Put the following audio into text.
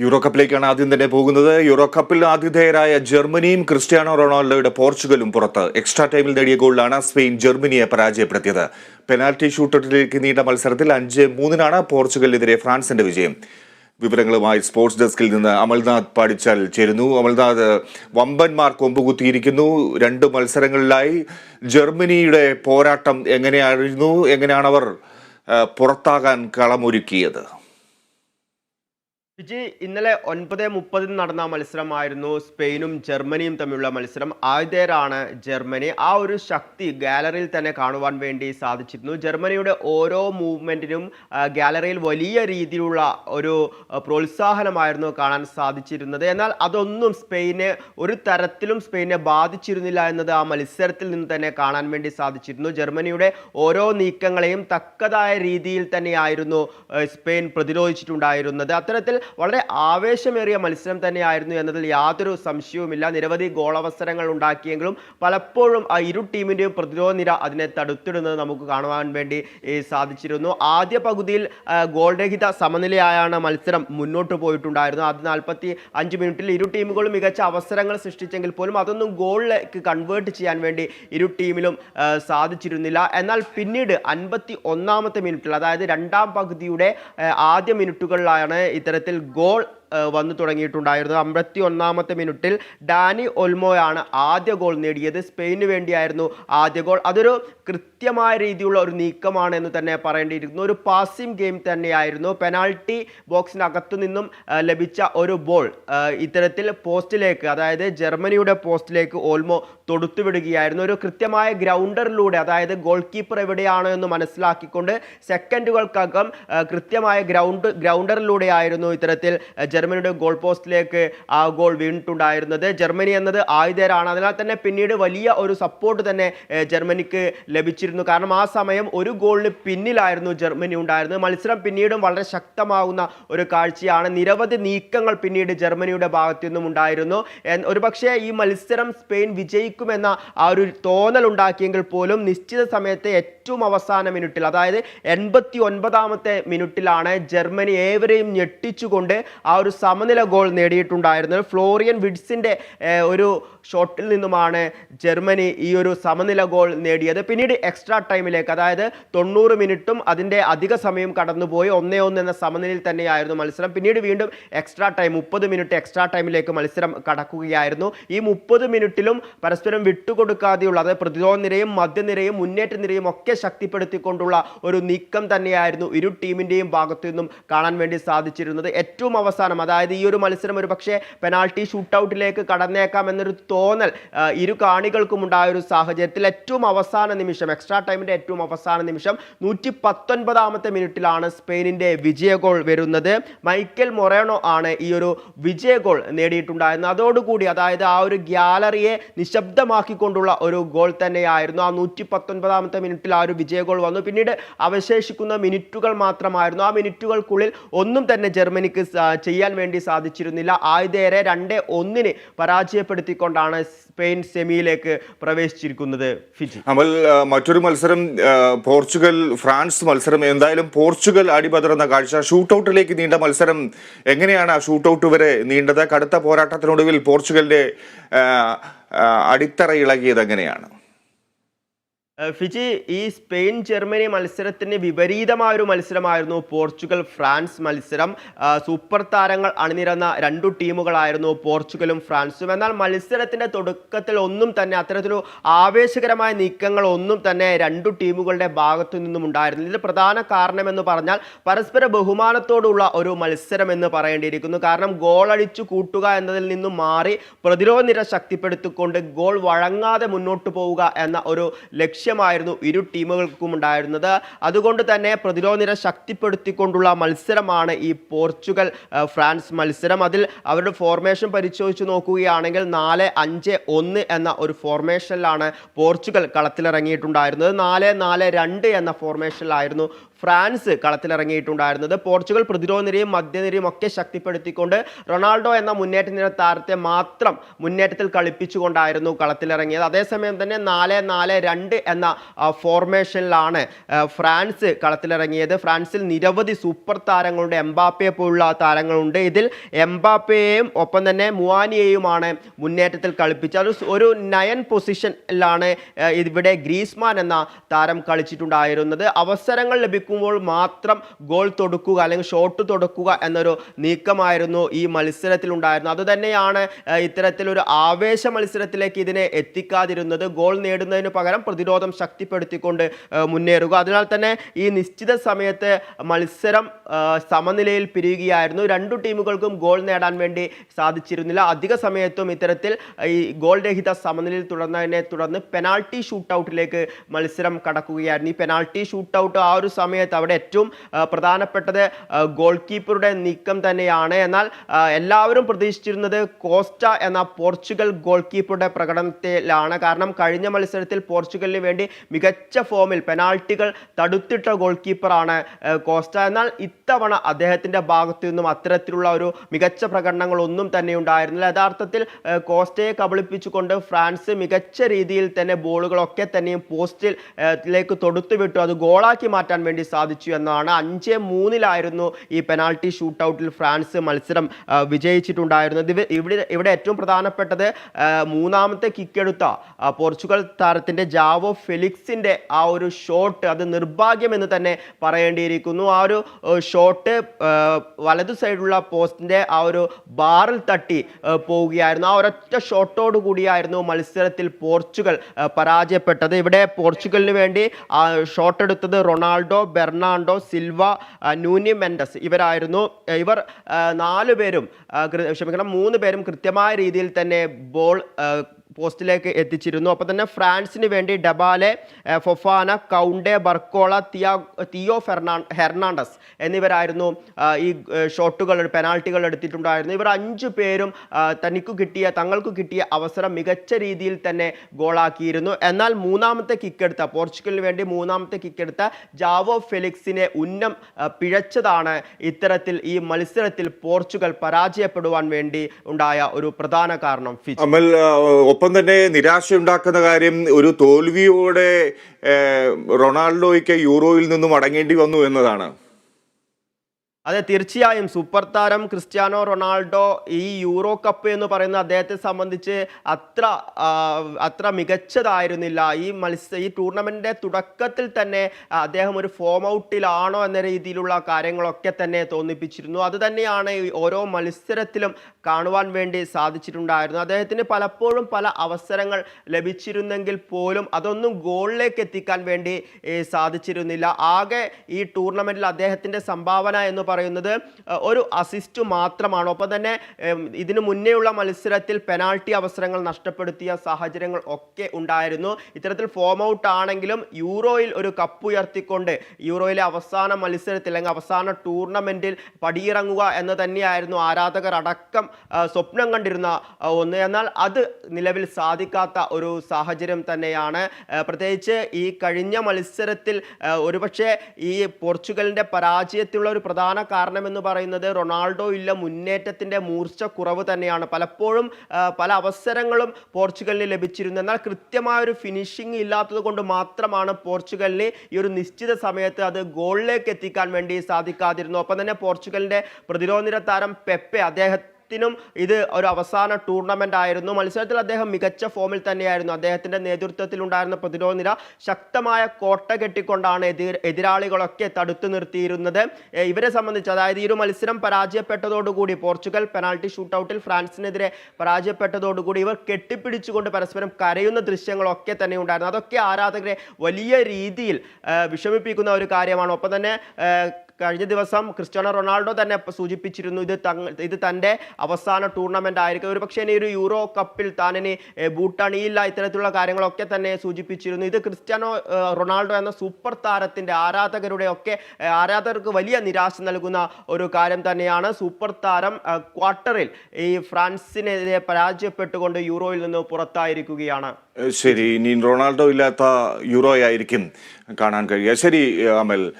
Euro കപ്പിലേക്കാണ് ആദ്യം തന്നെ പോകുന്നത്. യൂറോ കപ്പിൽ ആതിഥേയരായ ജർമ്മനിയും ക്രിസ്ത്യാനോ റൊണാൾഡോയുടെ പോർച്ചുഗലും പുറത്ത്. എക്സ്ട്രാ ടൈമിൽ നേടിയ ഗോളിലാണ് സ്പെയിൻ ജർമ്മനിയെ പരാജയപ്പെടുത്തിയത്. പെനാൽറ്റി ഷൂട്ടൌട്ടിലേക്ക് നീണ്ട മത്സരത്തിൽ അഞ്ച് മൂന്നിനാണ് പോർച്ചുഗലിനെതിരെ ഫ്രാൻസിന്റെ വിജയം. വിവരങ്ങളുമായി സ്പോർട്സ് ഡെസ്കിൽ നിന്ന് അമൽനാഥ് പാടിച്ചാൽ ചേരുന്നു. അമൽനാഥ് വമ്പന്മാർ കൊമ്പുകുത്തിയിരിക്കുന്നു. രണ്ട് മത്സരങ്ങളിലായി ജർമ്മനിയുടെ പോരാട്ടം എങ്ങനെയായിരുന്നു എങ്ങനെയാണ് അവർ പുറത്താകാൻ കളമൊരുക്കിയത്? വിജി ഇന്നലെ ഒൻപത് മുപ്പതിന് നടന്ന മത്സരമായിരുന്നു സ്പെയിനും ജർമ്മനിയും തമ്മിലുള്ള മത്സരം. ആദ്യരാണ് ജർമ്മനി ആ ഒരു ശക്തി ഗാലറിയിൽ തന്നെ കാണുവാൻ വേണ്ടി സാധിച്ചിരുന്നു. ജർമ്മനിയുടെ ഓരോ മൂവ്മെന്റിനും ഗാലറിയിൽ വലിയ രീതിയിലുള്ള ഒരു പ്രോത്സാഹനമായിരുന്നു കാണാൻ സാധിച്ചിരുന്നത്. എന്നാൽ അതൊന്നും സ്പെയിനെ ഒരു തരത്തിലും സ്പെയിനെ ബാധിച്ചിരുന്നില്ല എന്നത് ആ മത്സരത്തിൽ നിന്ന് തന്നെ കാണാൻ വേണ്ടി സാധിച്ചിരുന്നു. ജർമ്മനിയുടെ ഓരോ നീക്കങ്ങളെയും തക്കതായ രീതിയിൽ തന്നെയായിരുന്നു സ്പെയിൻ പ്രതിരോധിച്ചിട്ടുണ്ടായിരുന്നത്. അത്തരത്തിൽ വളരെ ആവേശമേറിയ മത്സരം തന്നെയായിരുന്നു എന്നതിൽ യാതൊരു സംശയവുമില്ല. നിരവധി ഗോളവസരങ്ങൾ ഉണ്ടാക്കിയെങ്കിലും പലപ്പോഴും ആ ഇരു ടീമിന്റെയും പ്രതിരോധ നിര അതിനെ തടുത്തിടുന്നത് നമുക്ക് കാണുവാൻ വേണ്ടി സാധിച്ചിരുന്നു. ആദ്യ പകുതിയിൽ ഗോൾ രഹിത സമനിലയായാണ് മത്സരം മുന്നോട്ട് പോയിട്ടുണ്ടായിരുന്നു അത് നാൽപ്പത്തി അഞ്ച് മിനിറ്റിൽ ഇരു ടീമുകളും മികച്ച അവസരങ്ങൾ സൃഷ്ടിച്ചെങ്കിൽ പോലും അതൊന്നും ഗോളിലേക്ക് കൺവേർട്ട് ചെയ്യാൻ വേണ്ടി ഇരു ടീമിലും സാധിച്ചിരുന്നില്ല. എന്നാൽ പിന്നീട് അൻപത്തി ഒന്നാമത്തെ മിനിറ്റിൽ അതായത് രണ്ടാം പകുതിയുടെ ആദ്യ മിനിറ്റുകളിലാണ് ഇത്തരത്തിൽ ഗോൾ ആ, വന്നു തുടങ്ങിയിട്ടുണ്ടായിരുന്നത്. അമ്പത്തി ഒന്നാമത്തെ മിനിറ്റിൽ ഡാനി ഒൽമോയാണ് ആദ്യ ഗോൾ നേടിയത്. സ്പെയിനു വേണ്ടിയായിരുന്നു ആദ്യ ഗോൾ. അതൊരു കൃത്യമായ രീതിയിലുള്ള ഒരു നീക്കമാണ് എന്ന് തന്നെ പറയേണ്ടിയിരിക്കുന്നു. ഒരു പാസിംഗ് ഗെയിം തന്നെയായിരുന്നു. പെനാൾട്ടി ബോക്സിനകത്തു നിന്നും ലഭിച്ച ഒരു ബോൾ ഇത്തരത്തിൽ പോസ്റ്റിലേക്ക് അതായത് ജർമ്മനിയുടെ പോസ്റ്റിലേക്ക് ഓൾമോ തൊടുത്തുവിടുകയായിരുന്നു. ഒരു കൃത്യമായ ഗ്രൗണ്ടറിലൂടെ അതായത് ഗോൾ കീപ്പർ എവിടെയാണോ എന്ന് മനസ്സിലാക്കിക്കൊണ്ട് സെക്കൻഡുകൾക്കകം കൃത്യമായ ഗ്രൗണ്ട് ഗ്രൗണ്ടറിലൂടെയായിരുന്നു ഇത്തരത്തിൽ ജർമ്മനിയുടെ ഗോൾ പോസ്റ്റിലേക്ക് ആ ഗോൾ വീണിട്ടുണ്ടായിരുന്നത്. ജർമ്മനി എന്നത് ആയുധരാണ്. അതിനാൽ തന്നെ പിന്നീട് വലിയ ഒരു സപ്പോർട്ട് തന്നെ ജർമ്മനിക്ക് ലഭിച്ചിരുന്നു. കാരണം ആ സമയം ഒരു ഗോളിന് പിന്നിലായിരുന്നു ജർമ്മനി ഉണ്ടായിരുന്നത്. മത്സരം പിന്നീടും വളരെ ശക്തമാകുന്ന ഒരു കാഴ്ചയാണ്. നിരവധി നീക്കങ്ങൾ പിന്നീട് ജർമ്മനിയുടെ ഭാഗത്തു നിന്നും ഉണ്ടായിരുന്നു ഒരുപക്ഷെ ഈ മത്സരം സ്പെയിൻ വിജയിക്കുമെന്ന ആ ഒരു തോന്നൽ ഉണ്ടാക്കിയെങ്കിൽ പോലും നിശ്ചിത സമയത്തെ ഏറ്റവും അവസാന മിനിറ്റിൽ അതായത് എൺപത്തി ഒൻപതാമത്തെ മിനിറ്റിലാണ് ജർമ്മനി ഏവരെയും ഞെട്ടിച്ചുകൊണ്ട് ആ ഒരു സമനില ഗോൾ നേടിയിട്ടുണ്ടായിരുന്നത് ഫ്ലോറിയൻ വിഡ്സിന്റെ ഒരു ഷോട്ടിൽ നിന്നുമാണ് ജർമ്മനി ഈ ഒരു സമനില ഗോൾ നേടിയത്. പിന്നീട് എക്സ്ട്രാ ടൈമിലേക്ക് അതായത് തൊണ്ണൂറ് മിനിറ്റും അതിന്റെ അധിക സമയം കടന്നുപോയി. ഒന്നേ ഒന്ന് എന്ന സമനിലയിൽ തന്നെയായിരുന്നു മത്സരം. പിന്നീട് വീണ്ടും എക്സ്ട്രാ ടൈം മുപ്പത് മിനിറ്റ് എക്സ്ട്രാ ടൈമിലേക്ക് മത്സരം കടക്കുകയായിരുന്നു. ഈ മുപ്പത് മിനിറ്റിലും പരസ്പരം വിട്ടുകൊടുക്കാതെയുള്ള അതായത് പ്രതിരോധ നിരയും മധ്യനിരയും മുന്നേറ്റ നിരയും ഒക്കെ ശക്തിപ്പെടുത്തിക്കൊണ്ടുള്ള ഒരു നീക്കം തന്നെയായിരുന്നു ഇരു ടീമിന്റെയും ഭാഗത്തു നിന്നും കാണാൻ വേണ്ടി സാധിച്ചിരുന്നത്. ഏറ്റവും അവസാനം അതായത് ഈ ഒരു മത്സരം ഒരു പക്ഷേ പെനാൾട്ടി ഷൂട്ടൗട്ടിലേക്ക് കടന്നേക്കാം എന്നൊരു തോന്നൽ ഇരു കാണികൾക്കും ഉണ്ടായ ഒരു സാഹചര്യത്തിൽ ഏറ്റവും അവസാന നിമിഷം എക്സ്ട്രാ ടൈമിന്റെ ഏറ്റവും അവസാന നിമിഷം നൂറ്റി പത്തൊൻപതാമത്തെ മിനിറ്റിലാണ് സ്പെയിനിന്റെ വിജയ ഗോൾ വരുന്നത്. മൈക്കൽ മൊറേണോ ആണ് ഈ ഒരു വിജയ ഗോൾ നേടിയിട്ടുണ്ടായിരുന്നത്. അതോടുകൂടി അതായത് ആ ഒരു ഗ്യാലറിയെ നിശബ്ദമാക്കിക്കൊണ്ടുള്ള ഒരു ഗോൾ തന്നെയായിരുന്നു. ആ നൂറ്റി പത്തൊൻപതാമത്തെ മിനിറ്റിൽ ആ ഒരു വിജയ ഗോൾ വന്നു. പിന്നീട് അവശേഷിക്കുന്ന മിനിറ്റുകൾ മാത്രമായിരുന്നു. ആ മിനിറ്റുകൾക്കുള്ളിൽ ഒന്നും തന്നെ ജർമ്മനിക്ക് സ- ചെയ്യാൻ വേണ്ടി സാധിച്ചിരുന്നില്ല. ആയുധേരെ രണ്ട് ഒന്നിന് പരാജയപ്പെടുത്തിക്കൊണ്ടാണ് സ്പെയിൻ സെമിയിലേക്ക് പ്രവേശിച്ചിരിക്കുന്നത്. ഫിജി. അമൽ മറ്റൊരു മത്സരം പോർച്ചുഗൽ ഫ്രാൻസ് മത്സരം. എന്തായാലും പോർച്ചുഗൽ അടിപതറുന്ന കാഴ്ച. ഷൂട്ടൌട്ടിലേക്ക് നീണ്ട മത്സരം. എങ്ങനെയാണ് ആ ഷൂട്ടൌട്ട് വരെ നീണ്ടത്? കടുത്ത പോരാട്ടത്തിനൊടുവിൽ പോർച്ചുഗലിന്റെ അടിത്തറ ഇളകിയത് എങ്ങനെയാണ്? ഫിജി ഈ സ്പെയിൻ ജർമ്മനി മത്സരത്തിന് വിപരീതമായ ഒരു മത്സരമായിരുന്നു പോർച്ചുഗൽ ഫ്രാൻസ് മത്സരം. സൂപ്പർ താരങ്ങൾ അണിനിരന്ന രണ്ടു ടീമുകളായിരുന്നു പോർച്ചുഗലും ഫ്രാൻസും. എന്നാൽ മത്സരത്തിന്റെ തുടക്കത്തിൽ ഒന്നും തന്നെ അത്തരത്തിലൊരു ആവേശകരമായ നീക്കങ്ങൾ ഒന്നും തന്നെ രണ്ടു ടീമുകളുടെ ഭാഗത്തു നിന്നും ഉണ്ടായിരുന്നില്ല. ഇതിൽ പ്രധാന കാരണമെന്ന് പറഞ്ഞാൽ പരസ്പര ബഹുമാനത്തോടുള്ള ഒരു മത്സരം എന്ന് പറയേണ്ടിയിരിക്കുന്നു. കാരണം ഗോൾ അടിച്ചു കൂട്ടുക എന്നതിൽ നിന്നും മാറി പ്രതിരോധ നിര ശക്തിപ്പെടുത്തിക്കൊണ്ട് ഗോൾ വഴങ്ങാതെ മുന്നോട്ട് പോവുക എന്ന ഒരു ലക്ഷ്യമായിരുന്നു ഇരു ടീമുകൾക്കും ഉണ്ടായിരുന്നത്. അതുകൊണ്ട് തന്നെ പ്രതിരോധ നിര ശക്തിപ്പെടുത്തിക്കൊണ്ടുള്ള മത്സരമാണ് ഈ പോർച്ചുഗൽ ഫ്രാൻസ് മത്സരം. അതിൽ അവരുടെ ഫോർമേഷൻ പരിശോധിച്ച് നോക്കുകയാണെങ്കിൽ നാല് അഞ്ച് ഒന്ന് എന്ന ഒരു ഫോർമേഷനിലാണ് പോർച്ചുഗൽ കളത്തിലിറങ്ങിയിട്ടുണ്ടായിരുന്നത്. നാല് നാല് രണ്ട് എന്ന ഫോർമേഷനിലായിരുന്നു ഫ്രാൻസ് കളത്തിലിറങ്ങിയിട്ടുണ്ടായിരുന്നത്. പോർച്ചുഗൽ പ്രതിരോധ നിരയും മധ്യനിരയും ഒക്കെ ശക്തിപ്പെടുത്തിക്കൊണ്ട് റൊണാൾഡോ എന്ന മുന്നേറ്റ നിര താരത്തെ മാത്രം മുന്നേറ്റത്തിൽ കളിപ്പിച്ചുകൊണ്ടായിരുന്നു കളത്തിലിറങ്ങിയത്. അതേസമയം തന്നെ നാല് നാല് രണ്ട് എന്ന ഫോർമേഷനിലാണ് ഫ്രാൻസ് കളത്തിലിറങ്ങിയത്. ഫ്രാൻസിൽ നിരവധി സൂപ്പർ താരങ്ങളുണ്ട് എംബാപ്പയെ പോലുള്ള താരങ്ങളുണ്ട്. ഇതിൽ എംബാപ്പയെയും ഒപ്പം തന്നെ മുവാനിയെയുമാണ് മുന്നേറ്റത്തിൽ കളിപ്പിച്ചത്. അത് ഒരു നയൻ പൊസിഷനിലാണ് ഇവിടെ ഗ്രീസ്മാൻ എന്ന താരം കളിച്ചിട്ടുണ്ടായിരുന്നത്. അവസരങ്ങൾ ലഭിക്കുമ്പോൾ മാത്രം ഗോൾ തൊടുക്കുക അല്ലെങ്കിൽ ഷോട്ട് തൊടുക്കുക എന്നൊരു നീക്കമായിരുന്നു ഈ മത്സരത്തിൽ ഉണ്ടായിരുന്നത് അതുതന്നെയാണ് ഇത്തരത്തിലൊരു ആവേശ മത്സരത്തിലേക്ക് ഇതിനെ എത്തിക്കാതിരുന്നത്. ഗോൾ നേടുന്നതിന് പകരം പ്രതിരോധം ശക്തിപ്പെടുത്തിക്കൊണ്ട് മുന്നേറുക. അതിനാൽ തന്നെ ഈ നിശ്ചിത സമയത്ത് മത്സരം സമനിലയിൽ പിരിയുകയായിരുന്നു. രണ്ടു ടീമുകൾക്കും ഗോൾ നേടാൻ വേണ്ടി സാധിച്ചിരുന്നില്ല. അധിക സമയത്തും ഇത്തരത്തിൽ ഈ ഗോൾ രഹിത സമനിലയിൽ തുടർന്നതിനെ തുടർന്ന് പെനാൾട്ടി ഷൂട്ടൗട്ടിലേക്ക് മത്സരം കടക്കുകയായിരുന്നു. ഈ പെനാൾട്ടി ഷൂട്ടൗട്ട് ആ ഒരു സമയത്ത് അവിടെ ഏറ്റവും പ്രധാനപ്പെട്ടത് ഗോൾ കീപ്പറുടെ നീക്കം തന്നെയാണ്. എന്നാൽ എല്ലാവരും പ്രതീക്ഷിച്ചിരുന്നത് കോസ്റ്റ എന്ന പോർച്ചുഗൽ ഗോൾ കീപ്പറുടെ പ്രകടനത്തിലാണ്. കാരണം കഴിഞ്ഞ മത്സരത്തിൽ പോർച്ചുഗലിന് വേണ്ടി മികച്ച ഫോമിൽ പെനാൾട്ടികൾ തടുത്തിട്ട ഗോൾ കീപ്പറാണ് കോസ്റ്റ. എന്നാൽ ഇത്തവണ അദ്ദേഹത്തിന്റെ ഭാഗത്തു നിന്നും അത്തരത്തിലുള്ള ഒരു മികച്ച പ്രകടനങ്ങളൊന്നും തന്നെ ഉണ്ടായിരുന്നില്ല. യഥാർത്ഥത്തിൽ കോസ്റ്റയെ കബളിപ്പിച്ചുകൊണ്ട് ഫ്രാൻസ് മികച്ച രീതിയിൽ തന്നെ ബോളുകളൊക്കെ തന്നെയും പോസ്റ്റിൽ തൊടുത്തുവിട്ടു. അത് ഗോളാക്കി മാറ്റാൻ വേണ്ടി സാധിച്ചു എന്നാണ് അഞ്ച് മൂന്നിലായിരുന്നു ഈ പെനാൾട്ടി ഷൂട്ട് ഔട്ടിൽ ഫ്രാൻസ് മത്സരം വിജയിച്ചിട്ടുണ്ടായിരുന്നത്. ഇവിടെ ഇവിടെ ഏറ്റവും പ്രധാനപ്പെട്ടത് മൂന്നാമത്തെ കിക്കെടുത്ത പോർച്ചുഗൽ താരത്തിന്റെ ജാവോ ഫെലിക്സിന്റെ ആ ഒരു ഷോട്ട്. അത് നിർഭാഗ്യമെന്ന് തന്നെ പറയേണ്ടിയിരിക്കുന്നു. ആ ഒരു ഷോട്ട് വലതു സൈഡുള്ള പോസ്റ്റിന്റെ ആ ഒരു ബാറിൽ തട്ടി പോവുകയായിരുന്നു. ആ ഒരൊറ്റ ഷോട്ടോടു കൂടിയായിരുന്നു മത്സരത്തിൽ പോർച്ചുഗൽ പരാജയപ്പെട്ടത്. ഇവിടെ പോർച്ചുഗലിന് വേണ്ടി ആ, ഷോട്ട് എടുത്തത് Ronaldo Bernardo Silva Nuno Mendes ഇവരായിരുന്നു. ഇവർ നാലുപേരും ക്ഷമിക്കണം മൂന്ന് പേരും കൃത്യമായ രീതിയിൽ തന്നെ ബോൾ പോസ്റ്റിലേക്ക് എത്തിച്ചിരുന്നു. അപ്പോൾ തന്നെ ഫ്രാൻസിന് വേണ്ടി ഡബാലെ ഫൊഫാന കൗണ്ടെ ബർക്കോള തിയാ തിയോ ഫെർണാ ഹെർണാണ്ടസ് എന്നിവരായിരുന്നു ഈ ഷോട്ടുകൾ പെനാൾട്ടികൾ എടുത്തിട്ടുണ്ടായിരുന്നു. ഇവർ അഞ്ച് പേരും തനിക്ക് കിട്ടിയ തങ്ങൾക്ക് കിട്ടിയ അവസരം മികച്ച രീതിയിൽ തന്നെ ഗോളാക്കിയിരുന്നു. എന്നാൽ മൂന്നാമത്തെ കിക്കെടുത്ത പോർച്ചുഗലിന് വേണ്ടി മൂന്നാമത്തെ കിക്കെടുത്ത ജാവോ ഫെലിക്സിനെ ഉന്നം പിഴച്ചതാണ് ഇത്തരത്തിൽ ഈ മത്സരത്തിൽ പോർച്ചുഗൽ പരാജയപ്പെടുവാൻ വേണ്ടി ഉണ്ടായ ഒരു പ്രധാന കാരണം ഒപ്പം തന്നെ നിരാശയുണ്ടാക്കുന്ന കാര്യം ഒരു തോൽവിയോടെ റൊണാൾഡോയ്ക്ക് യൂറോയിൽ നിന്നും അടങ്ങേണ്ടി വന്നു എന്നതാണ്. അതെ തീർച്ചയായും. സൂപ്പർ താരം ക്രിസ്ത്യാനോ റൊണാൾഡോ ഈ യൂറോ കപ്പ് എന്ന് പറയുന്ന അദ്ദേഹത്തെ സംബന്ധിച്ച് അത്ര അത്ര മികച്ചതായിരുന്നില്ല. ഈ മത്സ ഈ ടൂർണമെന്റെ തുടക്കത്തിൽ തന്നെ അദ്ദേഹം ഒരു ഫോം ഔട്ടിലാണോ എന്ന രീതിയിലുള്ള കാര്യങ്ങളൊക്കെ തന്നെ തോന്നിപ്പിച്ചിരുന്നു. അതുതന്നെയാണ് ഓരോ മത്സരത്തിലും കാണുവാൻ വേണ്ടി സാധിച്ചിട്ടുണ്ടായിരുന്നു അദ്ദേഹത്തിന് പലപ്പോഴും പല അവസരങ്ങൾ ലഭിച്ചിരുന്നെങ്കിൽ പോലും അതൊന്നും ഗോളിലേക്ക് എത്തിക്കാൻ വേണ്ടി സാധിച്ചിരുന്നില്ല. ആകെ ഈ ടൂർണമെന്റിൽ അദ്ദേഹത്തിന്റെ സംഭാവന എന്ന് പറയുന്നത് അഹ്, ഒരു അസിസ്റ്റ് മാത്രമാണ്. ഒപ്പം തന്നെ ഇതിനു മുന്നേയുള്ള മത്സരത്തിൽ പെനാൾട്ടി അവസരങ്ങൾ നഷ്ടപ്പെടുത്തിയ സാഹചര്യങ്ങൾ ഒക്കെ ഉണ്ടായിരുന്നു. ഇത്തരത്തിൽ ഫോം ഔട്ട് ആണെങ്കിലും യൂറോയിൽ ഒരു കപ്പ് ഉയർത്തിക്കൊണ്ട് യൂറോയിലെ അവസാന മത്സരത്തിൽ അല്ലെങ്കിൽ അവസാന ടൂർണമെന്റിൽ പടിയിറങ്ങുക എന്ന് തന്നെയായിരുന്നു ആരാധകർ അടക്കം സ്വപ്നം കണ്ടിരുന്ന ഒന്ന്. എന്നാൽ അത് നിലവിൽ സാധിക്കാത്ത ഒരു സാഹചര്യം തന്നെയാണ്. പ്രത്യേകിച്ച് ഈ കഴിഞ്ഞ മത്സരത്തിൽ ഒരുപക്ഷെ ഈ പോർച്ചുഗലിന്റെ പരാജയത്തിലുള്ള ഒരു പ്രധാന കാരണം എന്ന് പറയുന്നത് റൊണാൾഡോ ഇല്ല മുന്നേറ്റത്തിന്റെ മൂർച്ച കുറവ് തന്നെയാണ്. പലപ്പോഴും പല അവസരങ്ങളും പോർച്ചുഗലിന് ലഭിച്ചിരുന്നു. എന്നാൽ കൃത്യമായ ഒരു ഫിനിഷിംഗ് ഇല്ലാത്തത് കൊണ്ട് മാത്രമാണ് പോർച്ചുഗലിന് ഈ ഒരു നിശ്ചിത സമയത്ത് അത് ഗോളിലേക്ക് എത്തിക്കാൻ വേണ്ടി സാധിക്കാതിരുന്നു ഒപ്പം തന്നെ പോർച്ചുഗലിന്റെ പ്രതിരോധ നിര താരം പെപ്പെ അദ്ദേഹം ത്തിനും ഇത് ഒരു അവസാന ടൂർണമെന്റ് ആയിരുന്നു. മത്സരത്തിൽ അദ്ദേഹം മികച്ച ഫോമിൽ തന്നെയായിരുന്നു. അദ്ദേഹത്തിന്റെ നേതൃത്വത്തിൽ ഉണ്ടായിരുന്ന പ്രതിരോധ നിര ശക്തമായ കോട്ട കെട്ടിക്കൊണ്ടാണ് എതിർ എതിരാളികളൊക്കെ തടുത്തു നിർത്തിയിരുന്നത്. ഇവരെ സംബന്ധിച്ച് അതായത് ഈ ഒരു മത്സരം പരാജയപ്പെട്ടതോടുകൂടി പോർച്ചുഗൽ പെനാൾട്ടി ഷൂട്ടൗട്ടിൽ ഫ്രാൻസിനെതിരെ പരാജയപ്പെട്ടതോടുകൂടി ഇവർ കെട്ടിപ്പിടിച്ചുകൊണ്ട് പരസ്പരം കരയുന്ന ദൃശ്യങ്ങളൊക്കെ തന്നെ ഉണ്ടായിരുന്നു. അതൊക്കെ ആരാധകരെ വലിയ രീതിയിൽ വിഷമിപ്പിക്കുന്ന ഒരു കാര്യമാണ്. ഒപ്പം തന്നെ കഴിഞ്ഞ ദിവസം ക്രിസ്റ്റ്യാനോ റൊണാൾഡോ തന്നെ സൂചിപ്പിച്ചിരുന്നു ഇത് ഇത് തന്റെ അവസാന ടൂർണമെന്റ് ആയിരിക്കും. ഒരു പക്ഷേ ഇനി ഒരു യൂറോ കപ്പിൽ താനിനി ബൂട്ടണിയില്ല ഇത്തരത്തിലുള്ള കാര്യങ്ങളൊക്കെ തന്നെ സൂചിപ്പിച്ചിരുന്നു. ഇത് ക്രിസ്റ്റ്യാനോ റൊണാൾഡോ എന്ന സൂപ്പർ താരത്തിന്റെ ആരാധകരുടെ ഒക്കെ ആരാധകർക്ക് വലിയ നിരാശ നൽകുന്ന ഒരു കാര്യം തന്നെയാണ്. സൂപ്പർ താരം ക്വാർട്ടറിൽ ഈ ഫ്രാൻസിനെതിരെ പരാജയപ്പെട്ടുകൊണ്ട് യൂറോയിൽ നിന്ന് പുറത്തായിരിക്കുകയാണ്. ശരി. ഇനി റൊണാൾഡോ ഇല്ലാത്ത യൂറോ ആയിരിക്കും കാണാൻ കഴിയുക. ശരി അമൽ.